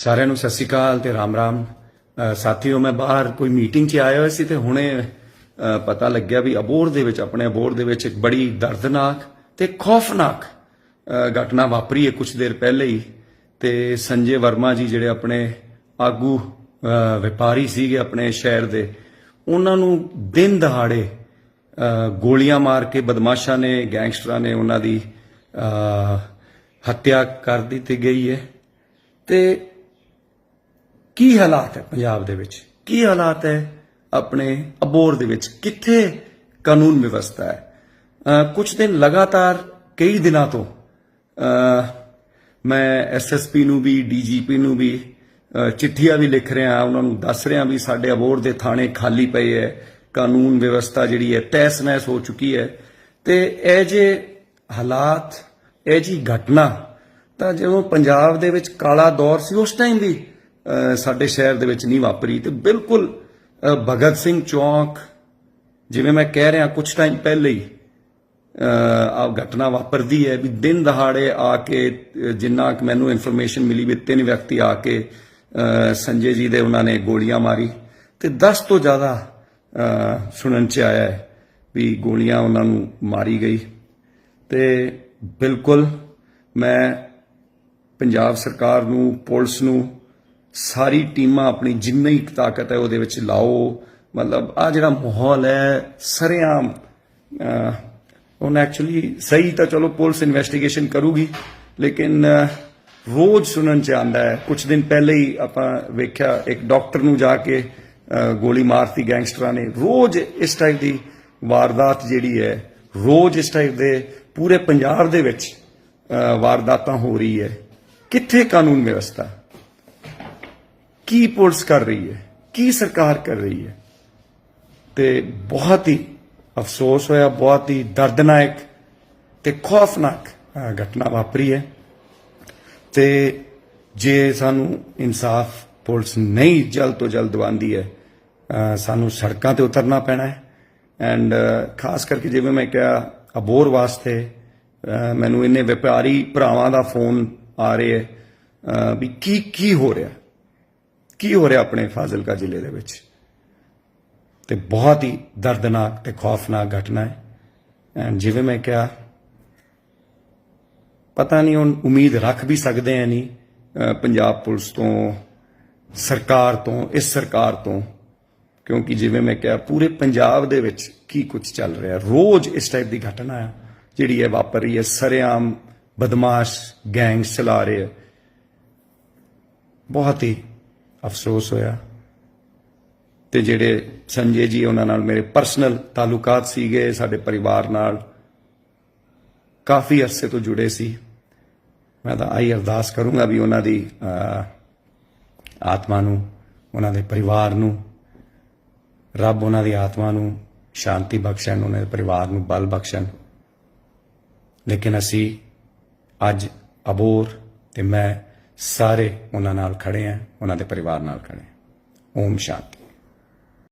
ਸਾਰਿਆਂ ਨੂੰ ਸਤਿ ਸ਼੍ਰੀ ਅਕਾਲ ਤੇ ਰਾਮ ਰਾਮ। ਅ, ਸਾਥੀਓ ਮੈਂ ਬਾਹਰ ਕੋਈ ਮੀਟਿੰਗ 'ਚ ਆਇਆ ਹੋਇਆ ਸੀ ਤੇ ਹੁਣੇ ਪਤਾ ਲੱਗਿਆ ਵੀ ਅਬੋਰ ਦੇ ਵਿੱਚ ਆਪਣੇ ਅਬੋਰ ਦੇ ਵਿੱਚ ਇੱਕ ਬੜੀ ਦਰਦਨਾਕ ਤੇ ਖੌਫਨਾਕ ਘਟਨਾ ਵਾਪਰੀ ਹੈ ਕੁਝ ਦੇਰ ਪਹਿਲੇ ਹੀ। ਤੇ ਸੰਜੇ ਵਰਮਾ ਜੀ ਜਿਹੜੇ ਆਪਣੇ ਆਗੂ ਵਪਾਰੀ ਸੀਗੇ ਆਪਣੇ ਸ਼ਹਿਰ ਦੇ ਉਹਨਾਂ ਨੂੰ ਦਿਨ ਦਹਾੜੇ ਗੋਲੀਆਂ ਮਾਰ ਕੇ ਬਦਮਾਸ਼ਾਂ ਨੇ ਗੈਂਗਸਟਰਾਂ ਨੇ ਉਹਨਾਂ ਦੀ ਹੱਤਿਆ ਕਰ ਦਿੱਤੀ ਗਈ ਹੈ। ਤੇ ਕੀ ਹਾਲਾਤ ਹੈ ਪੰਜਾਬ ਦੇ ਵਿੱਚ? ਕੀ ਹਾਲਾਤ ਹੈ ਆਪਣੇ ਅਬੋਰ ਦੇ ਵਿੱਚ? ਕਿੱਥੇ ਕਾਨੂੰਨ ਵਿਵਸਥਾ ਹੈ? ਕੁਝ ਦਿਨ ਲਗਾਤਾਰ ਕਈ ਦਿਨਾਂ ਤੋਂ ਅ, ਮੈਂ ਐਸਐਸਪੀ ਨੂੰ ਵੀ ਡੀਜੀਪੀ ਨੂੰ ਵੀ ਚਿੱਠੀਆਂ ਵੀ ਲਿਖ ਰਿਹਾ ਉਹਨਾਂ ਨੂੰ ਦੱਸ ਰਿਹਾ ਵੀ ਸਾਡੇ ਅਬੋਰ ਦੇ ਥਾਣੇ ਖਾਲੀ ਪਏ ਹੈ ਕਾਨੂੰਨ ਵਿਵਸਥਾ ਜਿਹੜੀ ਹੈ ਤਹਿਸ ਨਹਿਸ ਹੋ ਚੁੱਕੀ ਹੈ। ਤੇ ਇਹ ਜੇ ਹਾਲਾਤ ਇਹ ਜੀ ਘਟਨਾ ਤਾਂ ਜਦੋਂ ਪੰਜਾਬ ਦੇ ਵਿੱਚ ਕਾਲਾ ਦੌਰ ਸੀ ਉਸ ਟਾਈਮ ਵੀ ਸਾਡੇ ਸ਼ਹਿਰ ਦੇ ਵਿੱਚ ਨਹੀਂ ਵਾਪਰੀ ਤੇ ਬਿਲਕੁਲ ਭਗਤ ਸਿੰਘ ਚੌਕ, ਜਿਵੇਂ ਮੈਂ ਕਹਿ ਰਿਹਾ ਕੁਝ ਟਾਈਮ ਪਹਿਲੇ ਹੀ ਆ ਘਟਨਾ ਵਾਪਰਦੀ ਹੈ ਵੀ ਦਿਨ ਦਹਾੜੇ ਆ ਕੇ ਜਿੰਨਾ ਕੁ ਮੈਨੂੰ ਇਨਫੋਰਮੇਸ਼ਨ ਮਿਲੀ ਵੀ ਤਿੰਨ ਵਿਅਕਤੀ ਆ ਕੇ ਸੰਜੇ ਜੀ ਦੇ ਉਹਨਾਂ ਨੇ ਗੋਲੀਆਂ ਮਾਰੀ ਤੇ 10 ਤੋਂ ਜ਼ਿਆਦਾ ਸੁਣਨ ਚ ਆਇਆ ਹੈ ਵੀ ਗੋਲੀਆਂ ਉਹਨਾਂ ਨੂੰ ਮਾਰੀ ਗਈ ਤੇ ਬਿਲਕੁਲ ਮੈਂ ਪੰਜਾਬ ਸਰਕਾਰ ਨੂੰ, ਪੁਲਿਸ ਨੂੰ ਸਾਰੀ ਟੀਮਾਂ ਆਪਣੀ ਜਿੰਨੀ ਕੁ ਤਾਕਤ ਹੈ ਉਹਦੇ ਵਿੱਚ ਲਾਓ। ਮਤਲਬ ਆ ਜਿਹੜਾ ਮਾਹੌਲ ਹੈ, ਸਰੇਆਮ ਹੁਣ ਐਕਚੁਅਲੀ ਸਹੀ ਤਾਂ ਚਲੋ ਪੁਲਿਸ ਇਨਵੈਸਟੀਗੇਸ਼ਨ ਕਰੂਗੀ, ਲੇਕਿਨ ਰੋਜ਼ ਸੁਣਨ ਚ ਆਂਦਾ ਹੈ। ਕੁਝ ਦਿਨ ਪਹਿਲੇ ਹੀ ਆਪਾਂ ਵੇਖਿਆ ਇੱਕ ਡਾਕਟਰ ਨੂੰ ਜਾ ਕੇ ਗੋਲੀ ਮਾਰਤੀ ਗੈਂਗਸਟਰਾਂ ਨੇ। ਰੋਜ਼ ਇਸ ਟਾਈਪ ਦੀ ਵਾਰਦਾਤ ਜਿਹੜੀ ਹੈ, ਰੋਜ਼ ਇਸ ਟਾਈਪ ਦੇ ਪੂਰੇ ਪੰਜਾਬ ਦੇ ਵਿੱਚ ਵਾਰਦਾਤਾਂ ਹੋ ਰਹੀ ਹੈ। ਕਿੱਥੇ ਕਾਨੂੰਨ ਵਿਵਸਥਾ? ਕੀ ਪੁਲਿਸ ਕਰ ਰਹੀ ਹੈ? ਕੀ ਸਰਕਾਰ ਕਰ ਰਹੀ ਹੈ? ਤੇ ਬਹੁਤ ਹੀ ਅਫਸੋਸ ਹੋਇਆ, ਬਹੁਤ ਹੀ ਦਰਦਨਾਇਕ ਤੇ ਖੌਫਨਾਕ ਘਟਨਾ ਵਾਪਰੀ ਹੈ। ਤੇ ਜੇ ਸਾਨੂੰ ਇਨਸਾਫ ਪੁਲਿਸ ਨਹੀਂ ਜਲਦ ਤੋਂ ਜਲਦ ਦਵਾਉਂਦੀ ਹੈ ਸਾਨੂੰ ਸੜਕਾਂ ਤੇ ਉਤਰਨਾ ਪੈਣਾ ਹੈ। ਐਂਡ ਖਾਸ ਕਰਕੇ ਜਿਵੇਂ ਮੈਂ ਕਿਹਾ ਅਬੋਰ ਵਾਸਤੇ ਮੈਨੂੰ ਇੰਨੇ ਵਪਾਰੀ ਭਰਾਵਾਂ ਦਾ ਫੋਨ ਆ ਰਿਹਾ ਵੀ ਕੀ ਕੀ ਹੋ ਰਿਹਾ? ਕੀ ਹੋ ਰਿਹਾ ਆਪਣੇ ਫਾਜ਼ਿਲਕਾ ਜ਼ਿਲ੍ਹੇ ਦੇ ਵਿੱਚ? ਤੇ ਬਹੁਤ ਹੀ ਦਰਦਨਾਕ ਤੇ ਖੌਫਨਾਕ ਘਟਨਾ ਹੈ। ਐਂਡ ਜਿਵੇਂ ਮੈਂ ਕਿਹਾ, ਪਤਾ ਨਹੀਂ ਹੁਣ ਉਮੀਦ ਰੱਖ ਵੀ ਸਕਦੇ ਆ ਨਹੀਂ ਪੰਜਾਬ ਪੁਲਿਸ ਤੋਂ, ਸਰਕਾਰ ਤੋਂ, ਇਸ ਸਰਕਾਰ ਤੋਂ, ਕਿਉਂਕਿ ਜਿਵੇਂ ਮੈਂ ਕਿਹਾ, ਪੂਰੇ ਪੰਜਾਬ ਦੇ ਵਿੱਚ ਕੀ ਕੁਝ ਚੱਲ ਰਿਹਾ। ਰੋਜ਼ ਇਸ ਟਾਈਪ ਦੀ ਘਟਨਾ ਹੈ ਜਿਹੜੀ ਹੈ ਵਾਪਰ ਰਹੀ ਹੈ। ਸਰਿਆਮ ਬਦਮਾਸ਼ ਗੈਂਗਸ ਚਲਾ ਰਹੇ ਬਹੁਤ ਹੀ ਅਫਸੋਸ ਹੋਇਆ। ਤੇ ਜਿਹੜੇ ਸੰਜੇ ਜੀ ਉਹਨਾਂ ਨਾਲ ਮੇਰੇ ਪਰਸਨਲ ਤਾਲੁਕਾਤ ਸੀਗੇ, ਸਾਡੇ ਪਰਿਵਾਰ ਨਾਲ ਕਾਫੀ ਅਰਸੇ ਤੋਂ ਜੁੜੇ ਸੀ। ਮੈਂ ਤਾਂ ਆਈ ਅਰਦਾਸ ਕਰੂੰਗਾ ਵੀ ਉਹਨਾਂ ਦੀ ਆਤਮਾ ਨੂੰ, ਉਹਨਾਂ ਦੇ ਪਰਿਵਾਰ ਨੂੰ, ਰੱਬ ਉਹਨਾਂ ਦੀ ਆਤਮਾ ਨੂੰ ਸ਼ਾਂਤੀ ਬਖਸ਼ਣ, ਉਹਨਾਂ ਦੇ ਪਰਿਵਾਰ ਨੂੰ ਬਲ ਬਖਸ਼ਣ। ਲੇਕਿਨ ਅਸੀਂ ਅੱਜ ਅਬੋਰ ਤੇ ਮੈਂ ਸਾਰੇ ਉਹਨਾਂ ਨਾਲ ਖੜੇ ਹਾਂ ਉਹਨਾਂ ਦੇ ਪਰਿਵਾਰ ਨਾਲ ਖੜੇ ਹਾਂ ਓਮ ਸ਼ਾਂਤੀ।